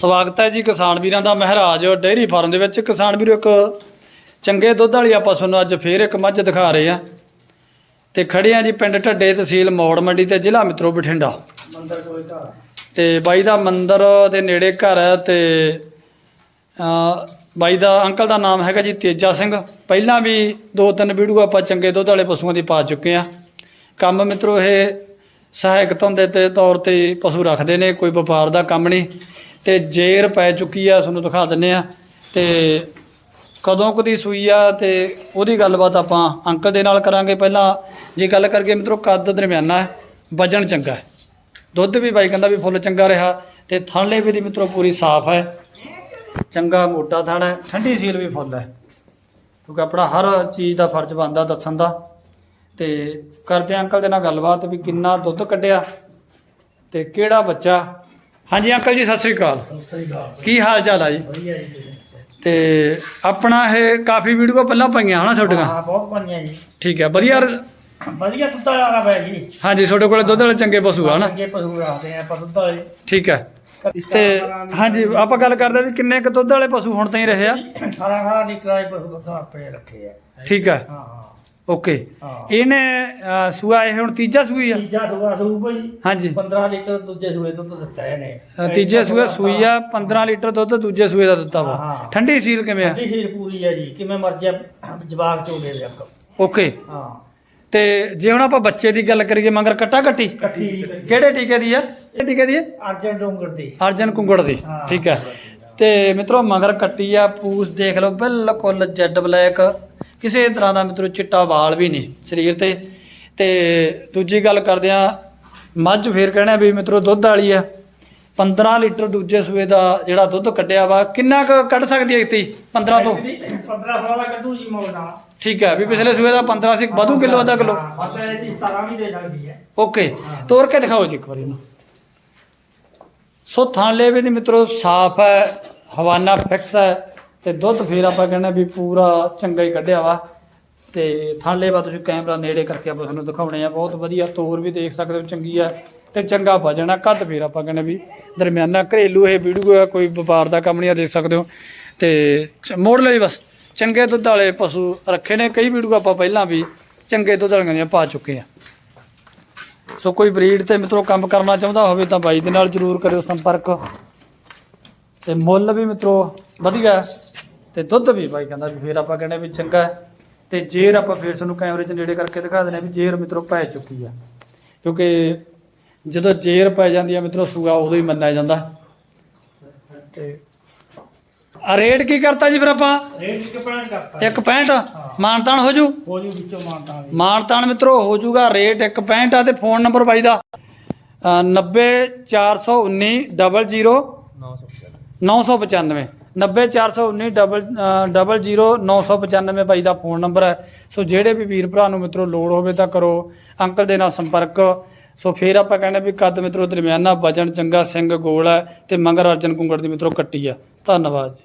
ਸਵਾਗਤ ਹੈ ਜੀ ਕਿਸਾਨ ਵੀਰਾਂ ਦਾ ਮਹਾਰਾਜ ਡੇਅਰੀ ਫਾਰਮ ਦੇ ਵਿੱਚ। ਕਿਸਾਨ ਵੀਰੋ ਇੱਕ ਚੰਗੇ ਦੁੱਧ ਵਾਲੀ ਆਪਾਂ ਤੁਹਾਨੂੰ ਅੱਜ ਫੇਰ ਇੱਕ ਮੱਝ ਦਿਖਾ ਰਹੇ ਆ ਤੇ ਖੜੇ ਆ ਜੀ ਪਿੰਡ ਢੱਡੇ ਤਹਿਸੀਲ ਮੌੜ ਮੰਡੀ ਤੇ ਜ਼ਿਲ੍ਹਾ ਮਿੱਤਰੋ ਬਠਿੰਡਾ। ਮੰਦਰ ਕੋਲ ਘਰ ਤੇ ਬਾਈ ਦਾ ਮੰਦਿਰ ਦੇ ਨੇੜੇ ਘਰ ਹੈ ਤੇ ਬਾਈ ਦਾ ਅੰਕਲ ਦਾ ਨਾਮ ਹੈਗਾ ਜੀ ਤੇਜਾ ਸਿੰਘ। ਪਹਿਲਾਂ ਵੀ ਦੋ ਤਿੰਨ ਵੀਡੀਓ ਆਪਾਂ ਚੰਗੇ ਦੁੱਧ ਵਾਲੇ ਪਸ਼ੂਆਂ ਦੀ ਪਾ ਚੁੱਕੇ ਆ ਕੰਮ ਮਿੱਤਰੋ ਇਹ ਸਹਾਇਕ ਧੰਦੇ ਤੇ ਤੌਰ ਤੇ ਪਸ਼ੂ ਰੱਖਦੇ ਨੇ ਕੋਈ ਵਪਾਰ ਦਾ ਕੰਮ ਨਹੀਂ। ਤੇ ਜੇਰ ਪੈ ਚੁੱਕੀ ਆ, ਤੁਹਾਨੂੰ ਦਿਖਾ ਦਿੰਨੇ ਆ। ਤੇ ਕਦੋਂ ਕਦੀ ਸੂਈ ਆ ਤੇ ਉਹਦੀ ਗੱਲਬਾਤ ਆਪਾਂ ਅੰਕਲ ਦੇ ਨਾਲ ਕਰਾਂਗੇ ਪਹਿਲਾਂ। ਜੇ ਗੱਲ ਕਰਕੇ ਮਿੱਤਰੋ, ਕੱਦ ਦਰਮਿਆਨਾ ਹੈ, ਵਜਨ ਚੰਗਾ ਹੈ। ਦੁੱਧ ਵੀ ਬਾਈ ਕਹਿੰਦਾ ਵੀ ਫੁੱਲ ਚੰਗਾ ਰਿਹਾ ਤੇ ਥਣਲੇ ਵੀ ਦੀ ਮਿੱਤਰੋ ਪੂਰੀ ਸਾਫ਼ ਹੈ। ਚੰਗਾ ਮੋਟਾ ਥਣ ਹੈ, ਠੰਡੀ ਸੀਲ ਵੀ ਫੁੱਲ ਹੈ। ਕਿਉਂਕਿ ਆਪਣਾ ਹਰ ਚੀਜ਼ ਦਾ ਫਰਜ਼ ਬਣਦਾ ਦੱਸਣ ਦਾ। ਤੇ ਕਰਦੇ ਹਾਂ ਅੰਕਲ ਦੇ ਨਾਲ ਗੱਲਬਾਤ ਵੀ ਕਿੰਨਾ ਦੁੱਧ ਕੱਢਿਆ ਤੇ ਕਿਹੜਾ ਬੱਚਾ ਹਾਂਜੀ ਅੰਕਲ ਜੀ ਸਤਿ ਸ੍ਰੀ ਅਕਾਲ। ਕੀ ਹਾਲ ਚਾਲ ਆ ਜੀ? ਵਧੀਆ। ਤੇ ਆਪਣਾ ਇਹ ਕਾਫੀ ਵੀਡੀਓ ਪਹਿਲਾਂ ਪਈਆਂ ਹਨਾ ਤੁਹਾਡੀਆਂ ਹਾਂ ਬਹੁਤ ਬਣੀਆਂ ਜੀ। ਠੀਕ ਹੈ ਵਧੀਆ ਵਧੀਆ ਦੁੱਧ ਵਾਲਾ ਬੈ ਜੀ। ਹਾਂਜੀ ਤੁਹਾਡੇ ਕੋਲੇ ਦੁੱਧ ਵਾਲੇ ਚੰਗੇ ਪਸ਼ੂ ਆ ਨਾ ਅੱਗੇ ਪਸ਼ੂ ਰੱਖਦੇ ਆ ਆਪਾਂ ਦੁੱਧ ਵਾਲੇ। ਠੀਕ ਹੈ। ਤੇ ਹਾਂਜੀ ਆਪਾਂ ਗੱਲ ਕਰਦੇ ਵੀ ਕਿੰਨੇ ਕੁ ਦੁੱਧ ਵਾਲੇ ਪਸ਼ੂ ਹੁਣ ਤਾਈਂ ਰਹੇ ਆ? 18 18 ਲੀਟਰ ਵਾਲੇ ਪਸ਼ੂ ਦੁੱਧ ਆਪੇ ਰੱਖੇ ਆ। ਠੀਕ ਹੈ। ਹਾਂ ਹਾਂ। ਓਕੇ। ਹਾਂ। ਇਹਨੇ ਅਹ, ਸੂਆ ਇਹ ਹੁਣ ਤੀਜਾ ਸੂਈ ਆ? ਤੀਜਾ ਸੂਆ ਸੂ ਭਾਈ ਹਾਂਜੀ। 15 ਲੀਟਰ ਦੂਜੇ ਸੂਏ ਦੁੱਧ ਦਿੱਤਾ ਇਹਨੇ। ਅਹ, ਤੀਜੇ ਸੂਏ ਸੂਈ ਆ 15 ਲੀਟਰ ਦੁੱਧ ਦੂਜੇ ਸੂਏ ਦਾ ਦਿੱਤਾ ਵਾ। ਹਾਂ। ਠੰਡੀ ਸੀਲ ਕਿਵੇਂ ਆ? ਠੰਡੀ ਸੀਰ ਪੂਰੀ ਆ ਜੀ ਕਿਵੇਂ ਮਰਜ਼ੀ ਜਵਾਬ ਚੋਲੇ ਦੇ ਅੱਗ ਓਕੇ। ਹਾਂ। ਤੇ ਜੇ ਹੁਣ ਆਪਾਂ ਬੱਚੇ ਦੀ ਗੱਲ ਕਰੀਏ ਮਗਰ ਕੱਟਾ ਕੱਟੀ। ਇਕੱਠੀ ਕਿਹੜੇ ਟੀਕੇ ਦੀ ਆ? ਇਹ ਟੀਕੇ ਦੀ ਆ? ਅਰਜਨ ਡੋਂਗਰ ਦੀ। ਅਰਜਨ ਕੁੰਗੜ ਦੀ। ਹਾਂ। ਠੀਕ ਹੈ ਤੇ ਮਿੱਤਰੋ ਮਗਰ ਕੱਟੀ ਆ ਪੂਛ ਦੇਖ ਲਓ ਬਿਲਕੁਲ ਜੈਡ ਬਲੈਕ। ਕਿਸੇ ਤਰ੍ਹਾਂ ਦਾ ਮਿੱਤਰੋ ਚਿੱਟਾ ਵਾਲ ਵੀ ਨਹੀਂ ਸਰੀਰ ਤੇ। ਤੇ ਦੂਜੀ ਗੱਲ ਕਰਦੇ ਆ ਮੱਝ ਫੇਰ ਕਹਿਣਾ ਵੀ ਮਿੱਤਰੋ ਦੁੱਧ ਵਾਲੀ ਆ। 15 ਲੀਟਰ ਦੂਜੇ ਸੂਏ ਦਾ ਜਿਹੜਾ ਦੁੱਧ ਕੱਢਿਆ ਵਾ ਕਿੰਨਾ ਕੁ ਕੱਢ ਸਕਦੀ ਹੈ ਇਤੀ 15 ਤੋਂ? 15 ਵਾਲਾ ਕੱਢੂ ਜੀ ਮੋੜ ਠੀਕ ਹੈ ਵੀ ਪਿਛਲੇ ਸੂਏ ਦਾ 15 ਸੀ ਵਧੂ ਕਿਲੋ ਅੱਧਾ ਕਿਲੋ? ਹਾਂ, ਵੱਧ ਇਹਦੀ 17 ਵੀ ਦੇ ਸਕਦੀ ਹੈ। ਓਕੇ ਤੋੜ ਕੇ ਦਿਖਾਓ ਜੀ ਇੱਕ ਵਾਰੀ ਇਹਨੂੰ। ਸੋ ਥਾਂ ਲੇਵੇ ਦੀ ਮਿੱਤਰੋ ਸਾਫ਼ ਹੈ ਹਵਾਨਾ ਫਿਕਸ ਹੈ। ਤੇ ਦੁੱਧ ਫੇਰ ਆਪਾਂ ਕਹਿੰਦੇ ਵੀ ਪੂਰਾ ਚੰਗਾ ਹੀ ਕੱਢਿਆ ਵਾ। ਤੇ ਥਾਂ ਵਾ ਤੁਸੀਂ ਕੈਮਰਾ ਨੇੜੇ ਕਰਕੇ ਆਪਾਂ ਤੁਹਾਨੂੰ ਦਿਖਾਉਣੇ ਆ। ਬਹੁਤ ਵਧੀਆ ਤੋਰ ਵੀ ਦੇਖ ਸਕਦੇ ਹੋ, ਚੰਗੀ ਆ ਤੇ ਚੰਗਾ ਵਜਣਾ ਕੱਦ ਫੇਰ ਆਪਾਂ ਕਹਿੰਦੇ ਵੀ ਦਰਮਿਆਨਾ ਘਰੇਲੂ ਇਹ ਵੀਡੀਓ ਆ, ਕੋਈ ਵਪਾਰ ਦਾ ਕੰਮ ਨਹੀਂ ਆ, ਦੇਖ ਸਕਦੇ ਹੋ। ਤੇ ਚ- ਮੋੜ ਲਈ ਬਸ। ਚੰਗੇ ਦੁੱਧ ਵਾਲੇ ਪਸ਼ੂ ਰੱਖੇ ਨੇ। ਕਈ ਵੀਡੀਓ ਆਪਾਂ ਪਹਿਲਾਂ ਵੀ ਚੰਗੇ ਦੁੱਧ ਵਾਲੀਆਂ ਦੀਆਂ ਪਾ ਚੁੱਕੇ ਆ। ਸੋ ਕੋਈ ਬਰੀਡ ਤੇ ਮਿੱਤਰੋ ਕੰਮ ਕਰਨਾ ਚਾਹੁੰਦਾ ਹੋਵੇ ਤਾਂ ਬਾਈ ਦੇ ਨਾਲ ਜਰੂਰ ਕਰਿਓ ਸੰਪਰਕ। ਤੇ ਮੁੱਲ ਵੀ ਮਿੱਤਰੋ ਵਧੀਆ। ਤੇ ਦੁੱਧ ਵੀ ਬਾਈ ਕਹਿੰਦਾ ਵੀ ਫੇਰ ਆਪਾਂ ਕਹਿੰਦੇ ਵੀ ਚੰਗਾ ਹੈ। ਤੇ ਜੇਰ ਆਪਾਂ ਫੇਰ ਤੁਹਾਨੂੰ ਕੈਮਰੇ 'ਚ ਨੇੜੇ ਕਰਕੇ ਦਿਖਾ ਦਿੰਦੇ ਹਾਂ ਵੀ ਜੇਰ ਮਿੱਤਰੋ ਪੈ ਚੁੱਕੀ ਆ। ਕਿਉਂਕਿ ਜਦੋਂ ਜੇਰ ਪੈ ਜਾਂਦੀ ਆ ਮਿੱਤਰੋ ਸੂਆ ਉਦੋਂ ਹੀ ਮੰਨਿਆ ਜਾਂਦਾ। ਤੇ ਆ ਰੇਟ ਕੀ ਕਰਤਾ ਜੀ ਫਿਰ ਆਪਾਂ? ਰੇਟ ਇੱਕ ਪੈਣ ਕਰਤਾ 165 ਮਾਨਤਾਨ ਹੋ। ਜੂ ਹੋ ਜੂ? ਵਿੱਚੋਂ ਮਾਰਤਾ ਵੀ ਮਾਨਤਾਨ ਮਿੱਤਰੋ ਹੋ ਜੂਗਾ ਰੇਟ 165 ਆ ਤੇ ਫੋਨ ਨੰਬਰ ਬਾਈ ਦਾ। ਅ, 90419 00 995 90419 ਡਬਲ ਅ, ਡਬਲ ਜ਼ੀਰੋ 995 ਬਾਈ ਦਾ ਫੋਨ ਨੰਬਰ ਹੈ। ਸੋ ਜਿਹੜੇ ਵੀ ਵੀਰ ਭਰਾ ਨੂੰ ਮਿੱਤਰੋ ਲੋੜ ਹੋਵੇ ਤਾਂ ਕਰੋ। ਅੰਕਲ ਦੇ ਨਾਲ ਸੰਪਰਕ। ਸੋ ਫਿਰ ਆਪਾਂ ਕਹਿੰਦੇ ਵੀ ਕੱਦ ਮਿੱਤਰੋ ਦਰਮਿਆਨਾ ਵਜਨ ਚੰਗਾ ਸਿੰਘ ਗੋਲ ਹੈ ਤੇ ਮੰਗਰ ਅਰਜਨ ਕੁੰਗੜ ਦੀ ਮਿੱਤਰੋ ਕੱਟੀ ਆ। ਧੰਨਵਾਦ ਜੀ।